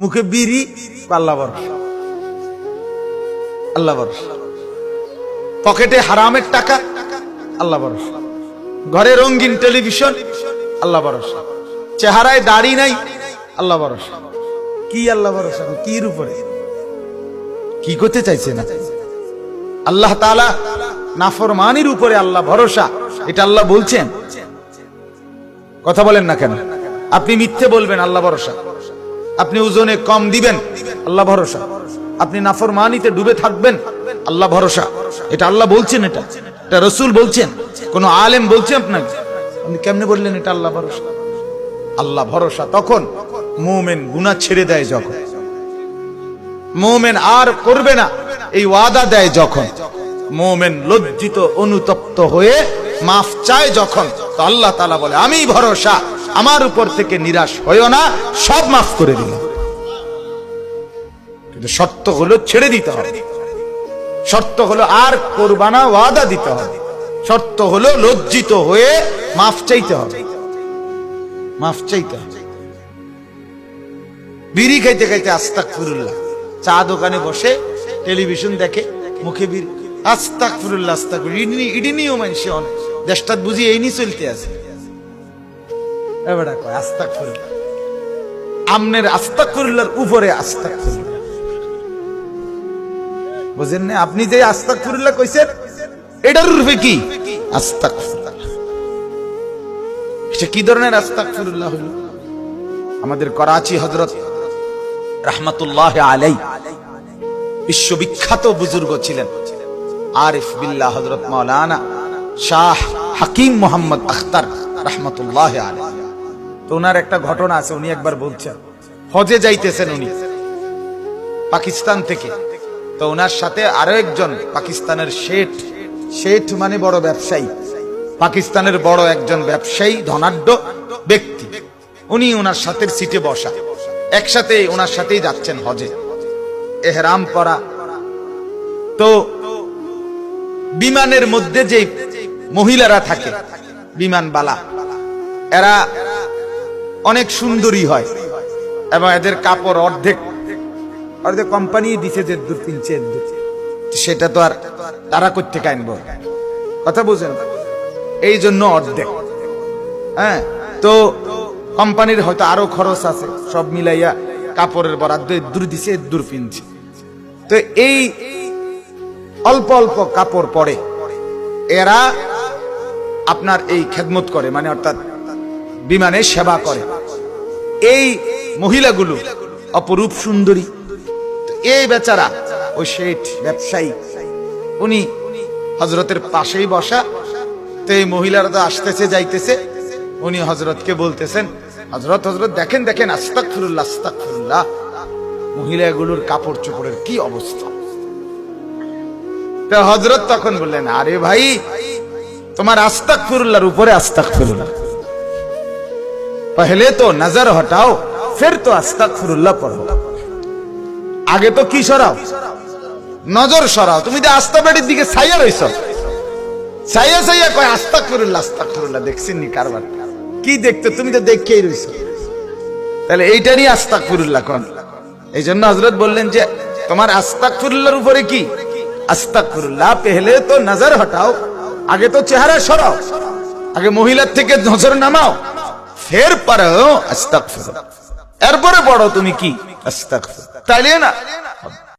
মুখে বিড়ি আল্লাহ ভরসা আল্লাহ ভরসা পকেটে হারামের টাকা, আল্লাহ ভরসা ঘরে রঙিন টেলিভিশন, আল্লাহ ভরসা চেহারায় দাড়ি নাই, আল্লাহ ভরসা কি আল্লাহ ভরসা কির উপরে? কি করতে চাইছে না? আল্লাহ তাআলা নাফরমানির উপরে আল্লাহ ভরসা, এটা আল্লাহ বলছেন। কথা বলেন না কেন? আপনি মিথ্যে বলবেন, আল্লাহ ভরসা। আপনি ওজনে কম দিবেন। আল্লাহ ভরসা। আপনি নাফরমানিতে ডুবে থাকবেন। আল্লাহ ভরসা। এটা আল্লাহ বলছেন এটা। এটা রসুল বলছেন। কোন আলেম বলছে আপনাকে? আপনি কেমনে বললেন এটা আল্লাহ ভরসা? আল্লাহ ভরসা তখন মোমেন গুনাহ ছেড়ে দেয় যখন। মোমেন আর করবে না। এই ওয়াদা দেয় যখন। মোমেন লজ্জিত, অনুতপ্ত হয়ে মাফ চায় যখন। তো আল্লাহ তালা বলে আমি ভরসা। আমার উপর থেকে নিরাশ হইও না, সব মাফ করে দিলাম কিন্তু শর্ত হলো ছেড়ে দিতে হবে। শর্ত হলো আর কোরবানা ওয়াদা দিতে হবে। শর্ত হলো লজ্জিত হয়ে মাফ চাইতে হবে। মাফ চাইতে হবে। বিড়ি খাইতে খাইতে আস্তাক ফুরুল্লাহ চা দোকানে বসে টেলিভিশন দেখে মুখে বিড়ি। আস্তাক ফুরুল্লাহ আস্তাক ইডনি ইডনিও মানছে অনেক দেশটাত বুঝি এই নি চলতে আছে। আমনের আস্তাক ফুরুল্লাহর উপরে আস্তাক বুঝেন না? আপনি যে আস্তাক ফুরুল্লাহ কইছেন, এটার রূপে কি? আস্তাক সে কি ধরনের আস্তাক ফুরুল্লাহ হইল আমাদের করাচি হজরত রাহমাতুল্লাহ আলাই বিশ্ববিখ্যাত বুজুর্গ ছিলেন আরিফ বিল্লাহ হজরত মাওলানা শাহ হাকিম মোহাম্মদ আখতার রহমতুল্লাহ আলাই তো ওনার একটা ঘটনা আছে, উনি একবার বলছেন। হজে যাইতেছেন উনি, পাকিস্তান থেকে। তো ওনার সাথে আরও একজন পাকিস্তানের শেঠ শেঠ মানে বড় ব্যবসায়ী। পাকিস্তানের বড় একজন ব্যবসায়ী, ধনাঢ্য ব্যক্তি। উনি ওনার সাথে সিটে বসা। একসাথে ওনার সাথেই যাচ্ছেন হজে। এহরাম পরা তো বিমানের মধ্যে যে মহিলারা থাকে, বিমানবালা, এরা অনেক সুন্দরী হয়। এবং এদের কাপড় অর্ধেক অর্ধেক কোম্পানি দিছে যে দূর কিনছে। সেটা তো আর তারা করতে কাইনব। কথা বুঝেন? এই জন্য অর্ধেক। হ্যাঁ? তো কোম্পানির হয়তো আরও খরচ আছে। সব মিলাইয়া কাপড়ের বরাদ্দ দূর দিছে দূর তো এই অল্প অল্প কাপড় পরে এরা আপনার এই খেদমত করে। মানে অর্থাৎ বিমানে সেবা করে। এই মহিলাগুলো অপরূপ সুন্দরী। এই বেচারা, ওই শেঠ ব্যবসায়ী, উনি হজরতের পাশেই বসা। তো এই মহিলারা তো আসতেছে, যাইতেছে। উনি হজরতকে বলতেছেন হজরত হজরত দেখেন দেখেন আস্তাক ফিরুল্লাহ আস্তাক ফিরুল্লাহ মহিলাগুলোর কাপড় চোপড়ের কি অবস্থা? হজরত তখন বললেন, আরে ভাই, তোমার আস্তাক ফিরুল্লাহর উপরে আস্তাক ফিরুল্লাহ পহলে তো নজর হটাও ফির তো আস্তাক ফিরুল্লাহ পড়ো আগে তো কি সরাও নজর সরাও তুমি তো আস্তা বাড়ির দিকে ছাইয়া রইছ ছাইয়া ছাইয়া কয় আস্তাক ফিরুল্লাহ আস্তাক নি কারবার কি দেখতে তুমি তো দেখেই রইছ তাহলে এইটারই আস্তাক ফিরুল্লাহ কন এই জন্য হজরত বললেন যে তোমার আস্তাক ফিরুল্লাহর উপরে কি আস্তাক ফিরুল্লাহ পেহলে তো নজর হটাও আগে তো চেহারা সরাও আগে মহিলার থেকে নজর নামাও ফের পারো আস্তাক এরপরে পড়ো তুমি কি? আস্তাক তাইলে না?